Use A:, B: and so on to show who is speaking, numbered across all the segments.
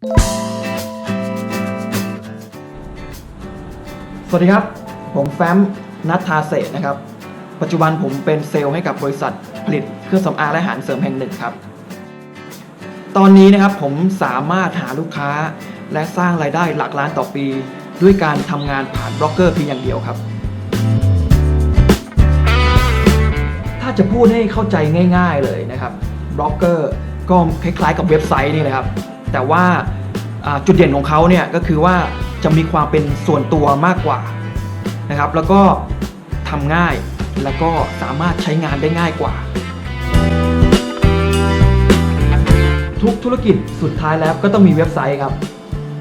A: สวัสดีครับ ผมแฟ้มนัทธาเศษนะครับ ปัจจุบันผมเป็นเซลล์ให้กับบริษัทผลิตเครื่องสำอางและอาหารเสริมแห่งหนึ่งครับ ตอนนี้นะครับผมสามารถหาลูกค้าและสร้างรายได้หลักล้านต่อปี ด้วยการทำงานผ่านบล็อกเกอร์เพียงอย่างเดียวครับ ถ้าจะพูดให้เข้าใจง่าย ๆเลยนะครับบล็อกเกอร์ก็คล้ายๆกับเว็บไซต์นี่นะครับ แต่ว่าจุดเด่นของเขาเนี่ยก็คือว่าจะมีความเป็นส่วนตัวมากกว่านะครับ แล้วก็ทำง่ายแล้วก็สามารถใช้งานได้ง่ายกว่า ทุกธุรกิจสุดท้ายแล้วก็ต้องมีเว็บไซต์ครับ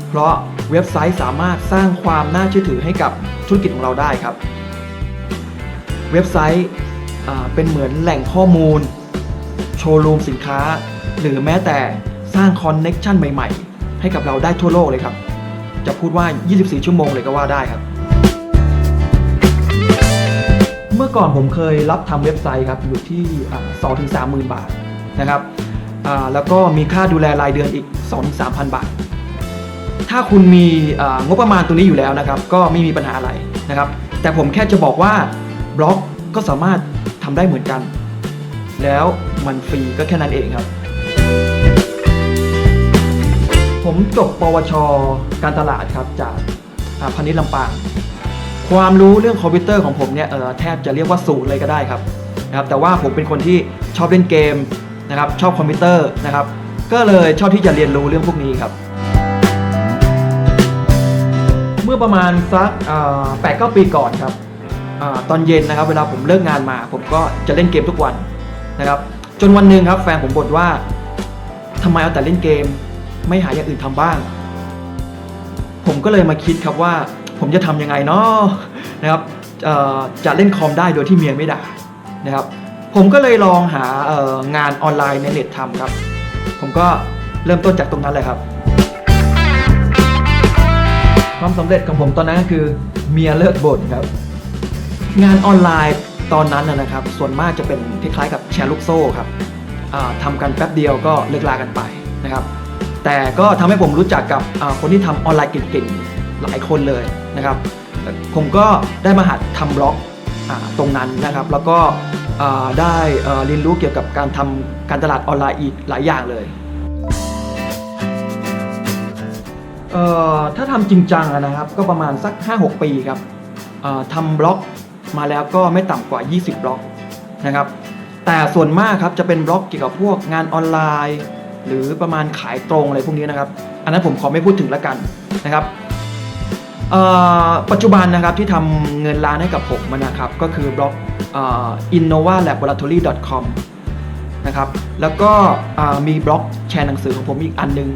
A: เพราะเว็บไซต์สามารถสร้างความน่าเชื่อถือให้กับธุรกิจของเราได้ครับ เว็บไซต์เป็นเหมือนแหล่งข้อมูล โชว์รูมสินค้า หรือแม้แต่ สร้างคอนเน็กชันใหม่ๆ ให้กับเราได้ทั่วโลกเลยครับ จะพูดว่า 24 ชั่วโมงเลยก็ว่าได้ครับ เมื่อก่อนผมเคยรับทำเว็บไซต์ครับ อยู่ที่สองถึงสามหมื่นบาทนะครับแล้วก็มีค่าดูแลรายเดือนอีก 2-3ถึงพันบาท ถ้าคุณมีงบประมาณตรงนี้อยู่แล้วนะครับ ก็ไม่มีปัญหาอะไรนะครับ แต่ผมแค่จะบอกว่าบล็อกก็สามารถทำได้เหมือนกัน แล้วมันฟรีก็แค่นั้นเองครับ ผมจบปวช การตลาดครับจากพาณิชย์ลำปาง ความรู้เรื่องคอมพิวเตอร์ของผมเนี่ยเออแทบจะเรียกว่าศูนย์เลยก็ได้ครับนะครับ แต่ว่าผมเป็นคนที่ชอบเล่นเกมนะครับชอบคอมพิวเตอร์นะครับ ก็เลยชอบที่จะเรียนรู้เรื่องพวกนี้ครับ เมื่อประมาณสักแปดเก้าปีก่อนครับอตอนเย็นนะครับ เวลาผมเลิกงานมา ผมก็จะเล่นเกมทุกวันนะครับ จนวันหนึ่งครับ แฟนผมบ่นว่าทำไมเอาแต่เล่นเกม ไม่หาอย่างอื่นทำบ้าง ผมก็เลยมาคิดครับว่า ผมจะทำยังไงเนาะนะครับจะเล่นคอมได้โดยที่เมียไม่ด่านะครับ ผมก็เลยลองหางานออนไลน์ในเน็ตทำครับ ผมก็เริ่มต้นจากตรงนั้นเลยครับความสำเร็จของผมตอนนั้นก็คือเมียเลิกบ่นครับ งานออนไลน์ตอนนั้นนะครับ ส่วนมากจะเป็นคล้ายๆกับแชร์ลูกโซ่ครับอ่าทำกันแป๊บเดียวก็เลิกลากันไป นะครับ แต่ก็ทำให้ผมรู้จักกับคนที่ทำออนไลน์เก่งๆ หลายคนเลยนะครับ ผมก็ได้มาหัดทำบล็อกตรงนั้นนะครับ แล้วก็ได้เรียนรู้เกี่ยวกับการทำการตลาดออนไลน์อีกหลายอย่างเลยเถ้าทำจริงจังนะครับ ก็ประมาณสัก 5-6 ปีครับทำบล็อกมาแล้วก็ไม่ต่ำกว่า 20 บล็อกนะครับ แต่ส่วนมากครับจะเป็นบล็อกเกี่ยวกับพวกงานออนไลน์ หรือประมาณขายตรงอะไรพวกนี้นะครับ อันนั้นผมขอไม่พูดถึงละกันนะครับปัจจุบันนะครับที่ทำเงินล้านให้กับผมนะครับ ก็คือบล็อก innovalaboratory.com นะครับแล้วก็มีบล็อกแชร์หนังสือของผมอีกอันนึง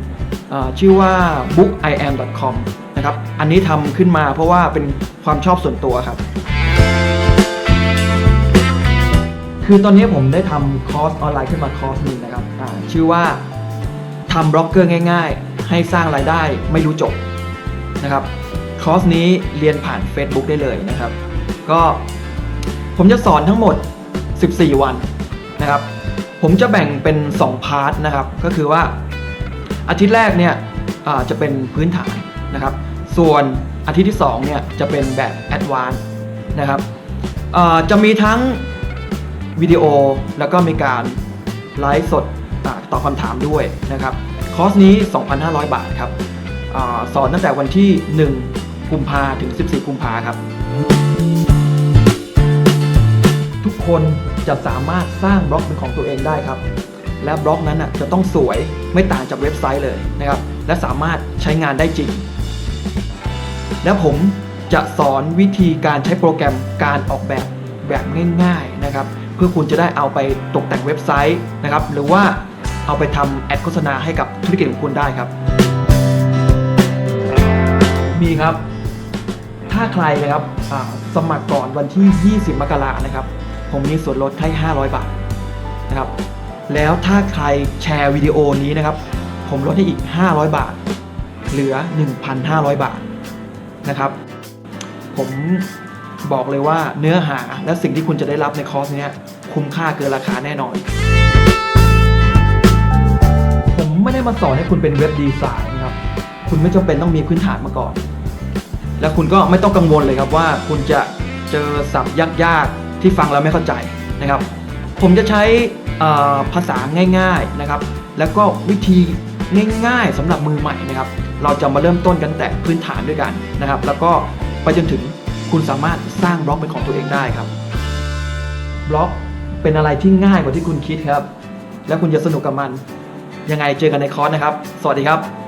A: อ่าชื่อว่า bookIam.com นะครับอันนี้ทำขึ้นมาเพราะว่าเป็นความชอบส่วนตัวครับ คือตอนนี้ผมได้ทำคอร์สออนไลน์ขึ้นมาคอร์สหนึ่งนะครับชื่อว่า ทำบล็อกเกอร์ง่าย ๆ ให้สร้างรายได้ไม่รู้จบนะครับคอร์สนี้เรียนผ่าน Facebook ได้เลยนะครับ ก็ผมจะสอนทั้งหมด 14 วันนะครับ ผมจะแบ่งเป็น 2 พาร์ทนะครับ ก็คือว่าอาทิตย์แรกเนี่ยจะเป็นพื้นฐานนะครับ ส่วนอาทิตย์ที่2เนี่ยจะเป็นแบบแอดวานซ์นะครับจะมีทั้งวิดีโอแล้วก็มีการไลฟ์สด ตอบคำถามด้วยนะครับคอร์สนี้ 2,500 บาทครับอสอนตั้งแต่วันที่ 1 กุมภาถึง 14 กุมภาครับ ทุกคนจะสามารถสร้างบล็อกเป็นของตัวเองได้ครับ และบล็อกนั้นน่ะจะต้องสวยไม่ต่างจากเว็บไซต์เลยนะครับ และสามารถใช้งานได้จริง และผมจะสอนวิธีการใช้โปรแกรมการออกแบบแบบง่าย ๆนะครับ เพื่อคุณจะได้เอาไปตกแต่งเว็บไซต์นะครับ หรือว่า เอาไปทำแอดโฆษณาให้กับธุรกิจของคุณได้ครับ มีครับ ถ้าใครนะครับสมัครก่อนวันที่ 20 มกรานะครับ ผมมีส่วนลดให้ 500 บาทนะครับ แล้วถ้าใครแชร์วิดีโอนี้นะครับ ผมลดให้อีก 500 บาท เหลือ 1,500 บาทนะครับ ผมบอกเลยว่าเนื้อหาและสิ่งที่คุณจะได้รับในคอร์สเนี้ยคุ้มค่าเกินราคาแน่นอน ไม่ได้มาสอนให้คุณเป็นเว็บดีไซน์นะครับ คุณไม่จำเป็นต้องมีพื้นฐานมาก่อน และคุณก็ไม่ต้องกังวลเลยครับว่าคุณจะเจอศัพท์ยากๆ ที่ฟังแล้วไม่เข้าใจนะครับ ผมจะใช้ภาษาง่าย ๆนะครับ แล้วก็วิธีง่ายๆสำหรับมือใหม่นะครับ เราจะมาเริ่มต้นกันแต่พื้นฐานด้วยกันนะครับ แล้วก็ไปจนถึงคุณสามารถสร้างบล็อกเป็นของตัวเองได้ครับ บล็อกเป็นอะไรที่ง่ายกว่าที่คุณคิดครับ และคุณจะสนุกกับมัน ยังไงเจอกันในคอร์สนะครับ สวัสดีครับ